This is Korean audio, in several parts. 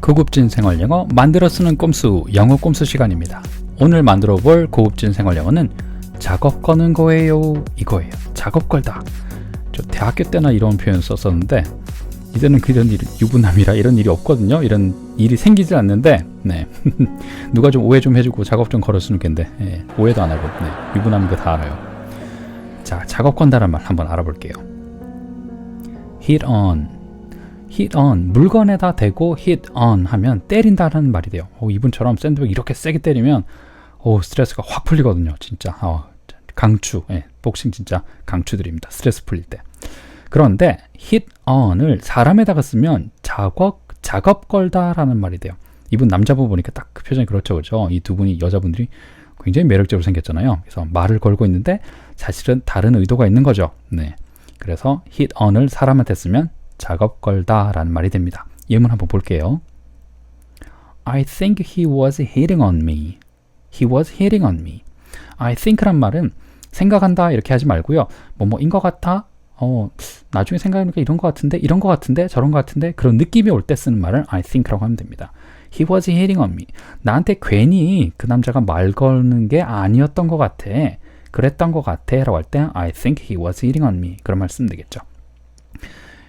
고급진 생활 영어 만들어 쓰는 꼼수 영어 꼼수 시간입니다. 오늘 만들어 볼 고급진 생활 영어는 작업 거는 거예요 이거예요. 작업 걸다. 저 대학교 때나 이런 표현 썼었는데 이제는 그런 일 유부남이라 이런 일이 없거든요. 이런 일이 생기질 않는데 네 누가 좀 오해 좀 해주고 작업 좀 걸었으면 좋겠는데 예, 오해도 안 하고 네, 유부남인 거 다 알아요. 자 작업 건다란 말 한번 알아볼게요. hit on hit on 물건에다 대고 hit on 하면 때린다는 말이 돼요. 어, 이분처럼 샌드백 이렇게 세게 때리면 오 스트레스가 확 풀리거든요. 진짜 어, 강추 예, 복싱 진짜 강추드립니다. 스트레스 풀릴 때. 그런데 hit on을 사람에다가 쓰면 작업 작업 걸다라는 말이 돼요. 이분 남자분 보니까 딱 그 표정이 그렇죠, 그렇죠. 이 두 분이 여자분들이 굉장히 매력적으로 생겼잖아요. 그래서 말을 걸고 있는데 사실은 다른 의도가 있는 거죠. 네. 그래서 hit on을 사람한테 쓰면 작업 걸다라는 말이 됩니다. 예문 한번 볼게요. I think he was hitting on me. He was hitting on me. I think란 말은 생각한다 이렇게 하지 말고요. 뭐뭐인 것 같아. 어, 나중에 생각해보니까 이런 것 같은데, 이런 것 같은데, 저런 것 같은데 그런 느낌이 올 때 쓰는 말을 I think라고 하면 됩니다. He was hitting on me. 나한테 괜히 그 남자가 말 거는 게 아니었던 것 같아. 그랬던 것 같아. 라고 할 때 I think he was hitting on me. 그런 말 쓰면 되겠죠.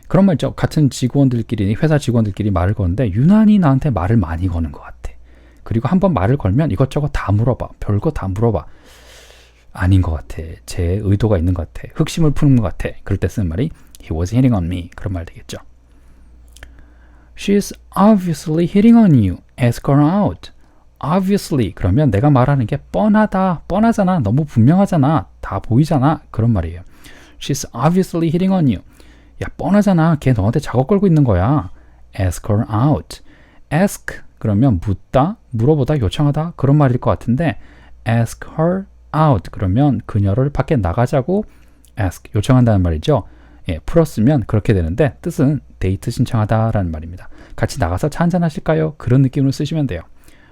그런 말 있죠. 같은 직원들끼리, 회사 직원들끼리 말을 거는데 유난히 나한테 말을 많이 거는 것 같아. 그리고 한번 말을 걸면 이것저것 다 물어봐. 별거 다 물어봐. 아닌 것 같아. 제 의도가 있는 것 같아. 흑심을 푸는 것 같아. 그럴 때 쓰는 말이 He was hitting on me. 그런 말 되겠죠. She's obviously hitting on you. Ask her out. Obviously 그러면 내가 말하는 게 뻔하다. 뻔하잖아. 너무 분명하잖아. 다 보이잖아. 그런 말이에요. She's obviously hitting on you. 야 뻔하잖아. 걔 너한테 작업 걸고 있는 거야. Ask her out. Ask 그러면 묻다, 물어보다, 요청하다 그런 말일 것 같은데 ask her out 그러면 그녀를 밖에 나가자고 ask 요청한다는 말이죠. 예, 풀었으면 그렇게 되는데 뜻은 데이트 신청하다라는 말입니다. 같이 나가서 차 한잔 하실까요? 그런 느낌으로 쓰시면 돼요.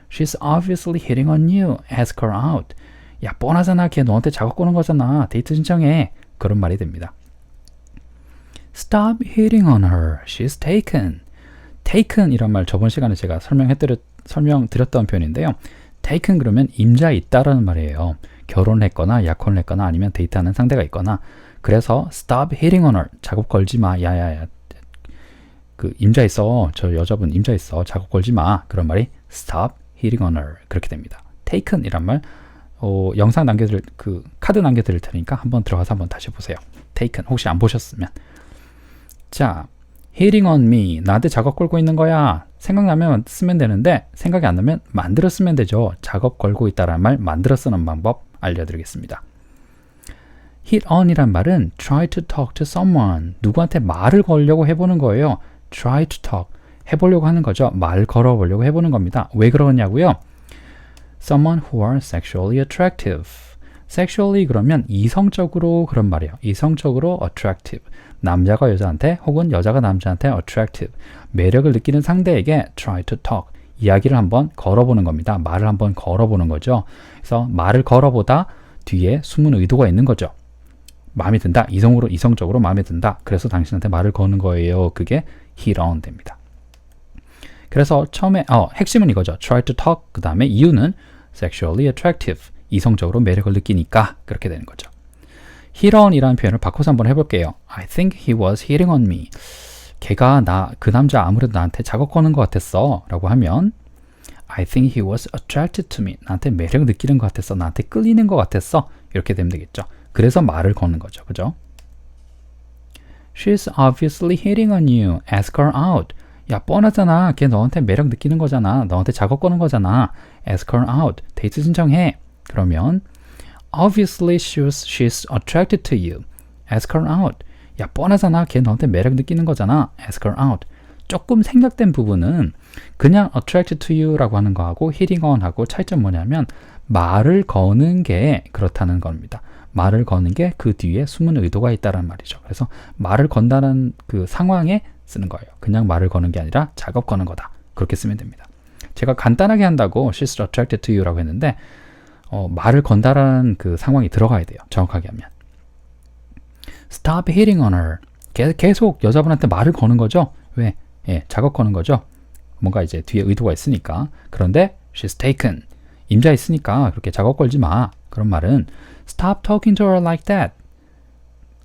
She's obviously hitting on you. Ask her out. 야 뻔하잖아. 걔 너한테 작업 거는 거잖아. 데이트 신청해. 그런 말이 됩니다. Stop hitting on her. She's taken. taken 이란 말 저번 시간에 제가 설명해드렸 설명드렸던 표현인데요. taken 그러면 임자 있다라는 말이에요. 결혼했거나 약혼했거나 아니면 데이트하는 상대가 있거나 그래서 stop hitting on her 작업 걸지 마 야야야 그 임자 있어. 저 여자분 임자 있어. 작업 걸지 마. 그런 말이 stop hitting on her. 그렇게 됩니다. taken 이란 말 어, 영상 남겨드릴 그 카드 남겨드릴 테니까 한번 들어가서 한번 다시 보세요. taken. 혹시 안 보셨으면. 자 hitting on me. 나한테 작업 걸고 있는 거야. 생각나면 쓰면 되는데 생각이 안 나면 만들어 쓰면 되죠. 작업 걸고 있다라는 말 만들어 쓰는 방법 알려드리겠습니다. hit on이란 말은 try to talk to someone. 누구한테 말을 걸려고 해보는 거예요 try to talk 해보려고 하는 거죠 말 걸어보려고 해보는 겁니다 왜 그러냐고요 someone who are sexually attractive sexually 그러면 이성적으로 그런 말이에요 이성적으로 attractive 남자가 여자한테 혹은 여자가 남자한테 attractive 매력을 느끼는 상대에게 try to talk 이야기를 한번 걸어보는 겁니다. 말을 한번 걸어보는 거죠. 그래서 말을 걸어보다 뒤에 숨은 의도가 있는 거죠. 마음에 든다. 이성으로 이성적으로 마음에 든다. 그래서 당신한테 말을 거는 거예요. 그게 hit on 됩니다. 그래서 처음에 어, 핵심은 이거죠. try to talk 그 다음에 이유는 sexually attractive 이성적으로 매력을 느끼니까 그렇게 되는 거죠. hit on이라는 표현을 바꿔서 한번 해볼게요. I think he was hitting on me. 걔가 나 그 남자 아무래도 나한테 작업 거는 것 같았어 라고 하면 I think he was attracted to me. 나한테 매력 느끼는 것 같았어. 나한테 끌리는 것 같았어. 이렇게 되면 되겠죠. 그래서 말을 거는 거죠. 그죠? She's obviously hitting on you. Ask her out. 야 뻔하잖아. 걔 너한테 매력 느끼는 거잖아. 너한테 작업 거는 거잖아. Ask her out. 데이트 신청해. 그러면 Obviously she's, she's attracted to you. Ask her out. 야 뻔하잖아. 걔 너한테 매력 느끼는 거잖아. Ask her out. 조금 생략된 부분은 그냥 attracted to you라고 하는 거하고 hitting on 하고 차이점 뭐냐면 말을 거는 게 그렇다는 겁니다. 말을 거는 게 그 뒤에 숨은 의도가 있다는 말이죠. 그래서 말을 건다는 그 상황에 쓰는 거예요. 그냥 말을 거는 게 아니라 작업 거는 거다. 그렇게 쓰면 됩니다. 제가 간단하게 한다고 she's attracted to you라고 했는데 어, 말을 건다라는 그 상황이 들어가야 돼요. 정확하게 하면. stop hitting on her. 계- 계속 여자분한테 말을 거는 거죠. 왜? 예, 작업 거는 거죠. 뭔가 이제 뒤에 의도가 있으니까. 그런데 she's taken. 임자 있으니까 그렇게 작업 걸지 마. 그런 말은 stop talking to her like that.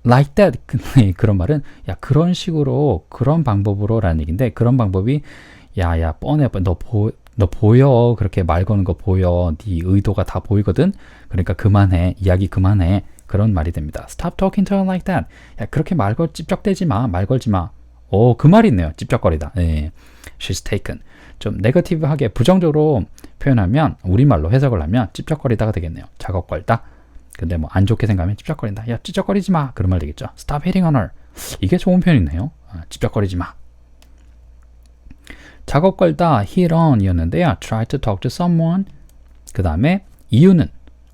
like that. 네, 그런 말은 야 그런 식으로 그런 방법으로라는 얘기인데 그런 방법이 야야 뻔해. 너보 너 보여. 그렇게 말 거는 거 보여. 네 의도가 다 보이거든. 그러니까 그만해. 이야기 그만해. 그런 말이 됩니다. Stop talking to her like that. 야 그렇게 말 걸 찝쩍대지 마 말 걸지 마 오 그 말이 있네요 찝쩍거리다 예 she's taken 좀 네거티브하게 부정적으로 표현하면 우리말로 해석을 하면 찝쩍거리다가 되겠네요 작업 걸다 근데 뭐 안 좋게 생각하면 찝쩍거린다. 야, 찝쩍거리지 마. 그런 말 되겠죠. Stop hitting on her. 이게 좋은 표현이네요. 아, 찝쩍거리지 마. 작업 걸다 hit on이었는데요. try to talk to someone. 그 다음에 이유는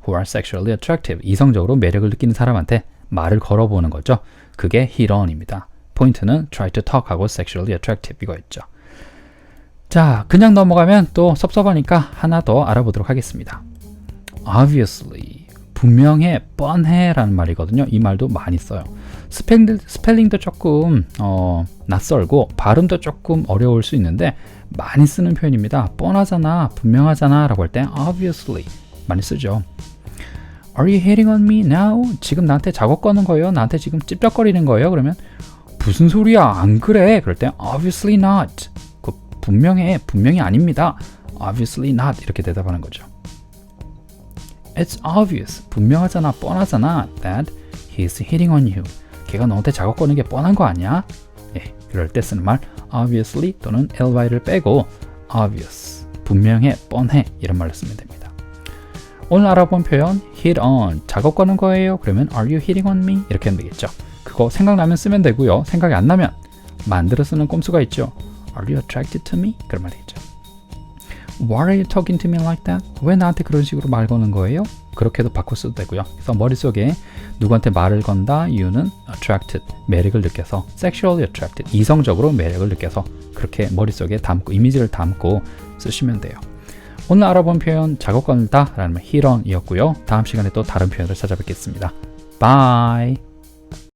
who are sexually attractive. 이성적으로 매력을 느끼는 사람한테 말을 걸어보는 거죠. 그게 hit on입니다. 포인트는 try to talk하고 sexually attractive 이거였죠. 자, 그냥 넘어가면 또 섭섭하니까 하나 더 알아보도록 하겠습니다. obviously 분명해, 뻔해 라는 말이거든요. 이 말도 많이 써요. 스펠링, 스펠링도 조금 어, 낯설고 발음도 조금 어려울 수 있는데 많이 쓰는 표현입니다. 뻔하잖아, 분명하잖아 라고 할 때 obviously 많이 쓰죠. Are you hitting on me now? 지금 나한테 작업 거는 거예요? 나한테 지금 찝쩍거리는 거예요? 그러면 무슨 소리야? 안 그래? 그럴 때 obviously not. 그 분명해, 분명히 아닙니다. obviously not 이렇게 대답하는 거죠. It's obvious. 분명하잖아, 뻔하잖아. That he's hitting on you. 걔가 너한테 작업 거는 게 뻔한 거 아니야? 예, 그럴 때 쓰는 말 obviously 또는 ly를 빼고 obvious. 분명해, 뻔해 이런 말로 쓰면 됩니다. 오늘 알아본 표현 hit on 작업 거는 거예요. 그러면 are you hitting on me? 이렇게 하면 되겠죠. 그거 생각나면 쓰면 되고요. 생각이 안 나면 만들어 쓰는 꼼수가 있죠. Are you attracted to me? 그런 말이 겠죠 Why are you talking to me like that? 왜 나한테 그런 식으로 말 거는 거예요? 그렇게도 바꿔 써도 되고요. 그래서 머릿속에 누구한테 말을 건다 이유는 attracted, 매력을 느껴서 sexually attracted, 이성적으로 매력을 느껴서 그렇게 머릿속에 담고 이미지를 담고 쓰시면 돼요. 오늘 알아본 표현 작업 건다 라는 hit on이었고요. 다음 시간에 또 다른 표현을 찾아뵙겠습니다. Bye!